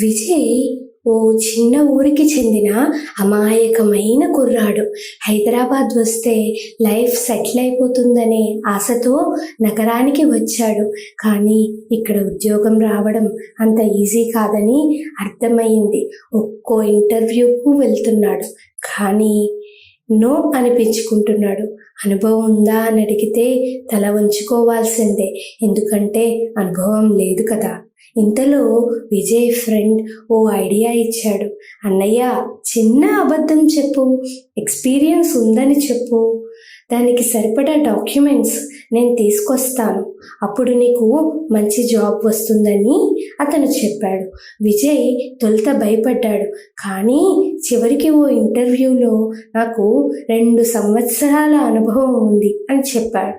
విజయ్ ఓ చిన్న ఊరికి చెందిన అమాయకమైన కుర్రాడు. హైదరాబాద్ వస్తే లైఫ్ సెటిల్ అయిపోతుందనే ఆశతో నగరానికి వచ్చాడు. కానీ ఇక్కడ ఉద్యోగం రావడం అంత ఈజీ కాదని అర్థమైంది ఒక్కో ఇంటర్వ్యూకు వెళ్తున్నాడు. కానీ నో అనిపించుకుంటున్నాడు. అనుభవం ఉందా అని అడిగితే తల వంచుకోవాల్సిందే. ఎందుకంటే అనుభవం లేదు కదా. ఇంతలో విజయ్ ఫ్రెండ్ ఓ ఐడియా ఇచ్చాడు. అన్నయ్య చిన్న అబద్ధం చెప్పు. ఎక్స్పీరియన్స్ ఉందని చెప్పు. దానికి సరిపడా డాక్యుమెంట్స్ నేను తీసుకొస్తాను. అప్పుడు నీకు మంచి జాబ్ వస్తుందని అతను చెప్పాడు. విజయ్ తొలుత భయపడ్డాడు. కానీ చివరికి ఓ ఇంటర్వ్యూలో నాకు రెండు సంవత్సరాల అనుభవం ఉంది అని చెప్పాడు.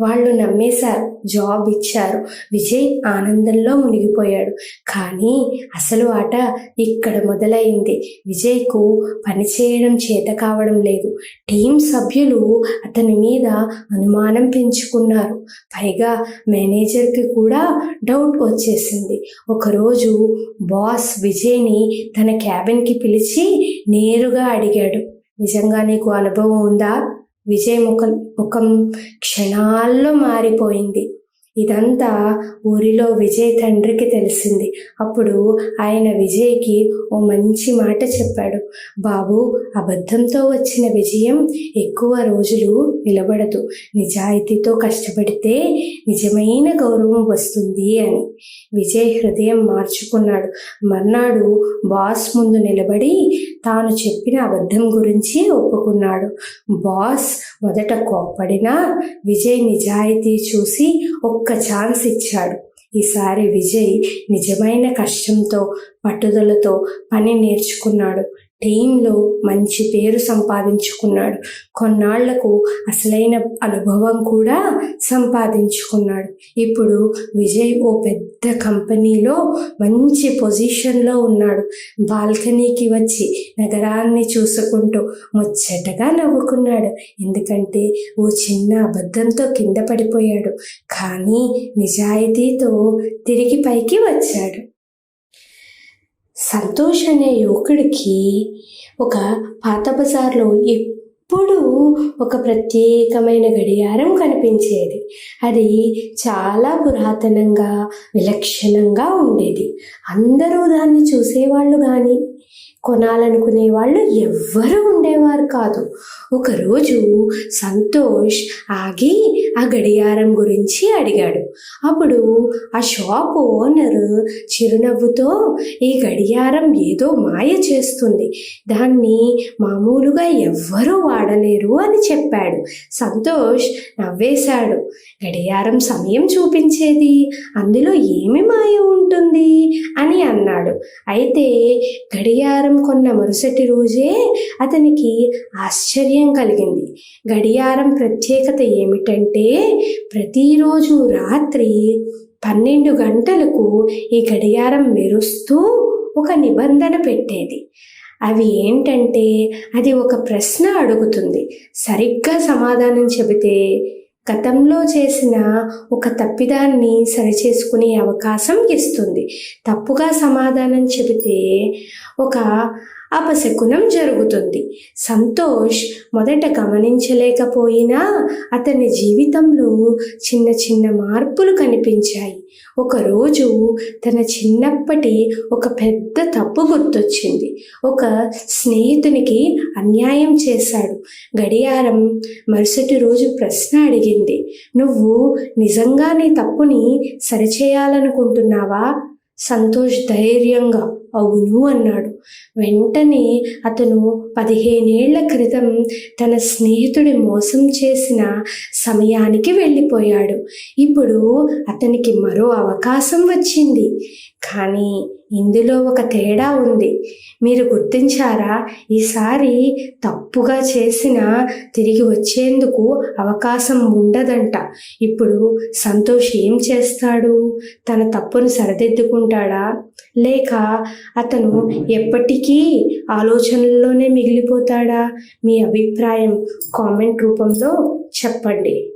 వాళ్ళు నమ్మేశారు. జాబ్ ఇచ్చారు. విజయ్ ఆనందంలో మునిగిపోయాడు. కానీ అసలు ఆట ఇక్కడ మొదలైంది. విజయ్కు పనిచేయడం చేత కావడం లేదు. టీం సభ్యులు అతని మీద అనుమానం పెంచుకున్నారు. పైగా మేనేజర్కి కూడా డౌట్ వచ్చేసింది. ఒకరోజు బాస్ విజయ్ని తన క్యాబిన్కి పిలిచి నేరుగా అడిగాడు. నిజంగా నీకు అనుభవం ఉందా? విజయ్ ముఖం ముఖం క్షణాల్లో మారిపోయింది. ఇదంతా ఊరిలో విజయ్ తండ్రికి తెలిసింది. అప్పుడు ఆయన విజయ్కి ఓ మంచి మాట చెప్పాడు. బాబు అబద్ధంతో వచ్చిన విజయం ఎక్కువ రోజులు నిలబడదు. నిజాయితీతో కష్టపడితే నిజమైన గౌరవం వస్తుంది అని. విజయ్ హృదయం మార్చుకున్నాడు. మర్నాడు బాస్ ముందు నిలబడి తాను చెప్పిన అబద్ధం గురించి ఒప్పుకున్నాడు. బాస్ మొదట కోప్పడినా విజయ్ నిజాయితీ చూసి ఒక్క ఛాన్స్ ఇచ్చాడు. ఈసారి విజయ్ నిజమైన కష్టంతో పట్టుదలతో పని నేర్చుకున్నాడు. టీంలో మంచి పేరు సంపాదించుకున్నాడు. కొన్నాళ్ళకు అసలైన అనుభవం కూడా సంపాదించుకున్నాడు. ఇప్పుడు విజయ్ ఓ పెద్ద కంపెనీలో మంచి పొజిషన్లో ఉన్నాడు. బాల్కనీకి వచ్చి నగరాన్ని చూసుకుంటూ ముచ్చటగా నవ్వుకున్నాడు. ఎందుకంటే ఓ చిన్న అబద్ధంతో కింద పడిపోయాడు. కానీ నిజాయితీతో తిరిగి పైకి వచ్చాడు. సంతోష్ అనే యువకుడికి ఒక పాత బజార్లో ఎప్పుడూ ఒక ప్రత్యేకమైన గడియారం కనిపించేది. అది చాలా పురాతనంగా విలక్షణంగా ఉండేది. అందరూ దాన్ని చూసేవాళ్ళు కానీ కొనాలనుకునే వాళ్ళు ఎవ్వరూ ఉండేవారు కాదు. ఒకరోజు సంతోష్ ఆగి ఆ గడియారం గురించి అడిగాడు. అప్పుడు ఆ షాప్ ఓనర్ చిరునవ్వుతో ఈ గడియారం ఏదో మాయ చేస్తుంది. దాన్ని మామూలుగా ఎవ్వరూ వాడలేరు అని చెప్పాడు. సంతోష్ నవ్వేశాడు. గడియారం సమయం చూపించేది అందులో ఏమి మాయ ఉంటుంది అయితే గడియారం కొన్న మరుసటి రోజే అతనికి ఆశ్చర్యం కలిగింది. గడియారం ప్రత్యేకత ఏమిటంటే ప్రతిరోజు రాత్రి పన్నెండు గంటలకు ఈ గడియారం మెరుస్తూ ఒక నిబంధన పెట్టేది. అవి ఏంటంటే అది ఒక ప్రశ్న అడుగుతుంది. సరిగ్గా సమాధానం చెబితే గతంలో చేసిన ఒక తప్పిదాన్ని సరిచేసుకునే అవకాశం ఇస్తుంది. తప్పుగా సమాధానం చెబితే ఒక అపశకునం జరుగుతుంది. సంతోష్ మొదట గమనించలేకపోయినా అతని జీవితంలో చిన్న చిన్న మార్పులు కనిపించాయి. ఒకరోజు తన చిన్నప్పటి ఒక పెద్ద తప్పు గుర్తొచ్చింది. ఒక స్నేహితునికి అన్యాయం చేశాడు. గడియారం మరుసటి రోజు ప్రశ్న అడిగింది. నువ్వు నిజంగా నీ తప్పుని సరిచేయాలనుకుంటున్నావా? సంతోష్ ధైర్యంగా అవును అన్నాడు. వెంటనే అతను పదిహేనేళ్ళ క్రితం తన స్నేహితుడి మోసం చేసిన సమయానికి వెళ్ళిపోయాడు. ఇప్పుడు అతనికి మరో అవకాశం వచ్చింది. కానీ ఇందులో ఒక తేడా ఉంది. మీరు గుర్తించారా? ఈసారి తప్పుగా చేసిన తిరిగి వచ్చేందుకు అవకాశం ఉండదంట. ఇప్పుడు సంతోష్ ఏం చేస్తాడు? తన తప్పును సరిదిద్దుకుంటాడా? లేక అతను ఎప్పటికీ ఆలోచనల్లోనే మిగిలిపోతాడా? మీ అభిప్రాయం కామెంట్ రూపంలో చెప్పండి.